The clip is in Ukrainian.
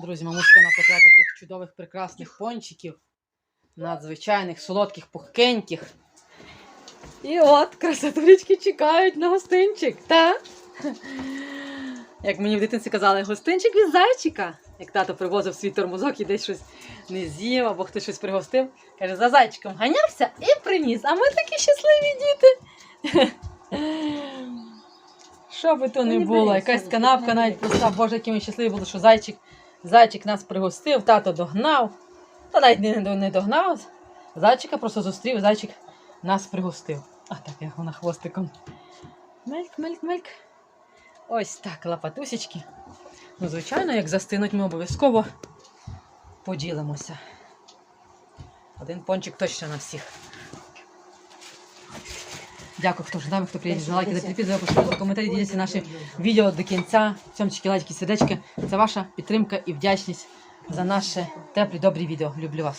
Друзі, мамушка напекла таких чудових, прекрасних пончиків. Надзвичайних, солодких, пухкеньких. І от красотулечки чекають на гостинчик, та? Як мені в дитинстві казали, гостинчик від зайчика. Як тато привозив свій тормозок і десь щось не з'їв, або хтось щось пригостив. Каже, за зайчиком ганявся і приніс. А ми такі щасливі діти. Що би то не Не було, якась канапка навіть проста. Боже, які ми щасливі були, що зайчик, зайчик нас пригостив, тато догнав. Та навіть не, не догнав. Зайчика просто зустрів, зайчик нас пригостив. А так як вона хвостиком. Мельк, мельк, мельк. Ось так, лапатусечки. Ну, звичайно, як застинуть, ми обов'язково поділимося. Один пончик точно на всіх. Дякую, хто ждав, хто приїде за лайки, за підписки, за коментарі, діліться наші відео до кінця. Сьомчики, лайки, сердечки. Це ваша підтримка і вдячність за наше теплі, добрі відео. Люблю вас.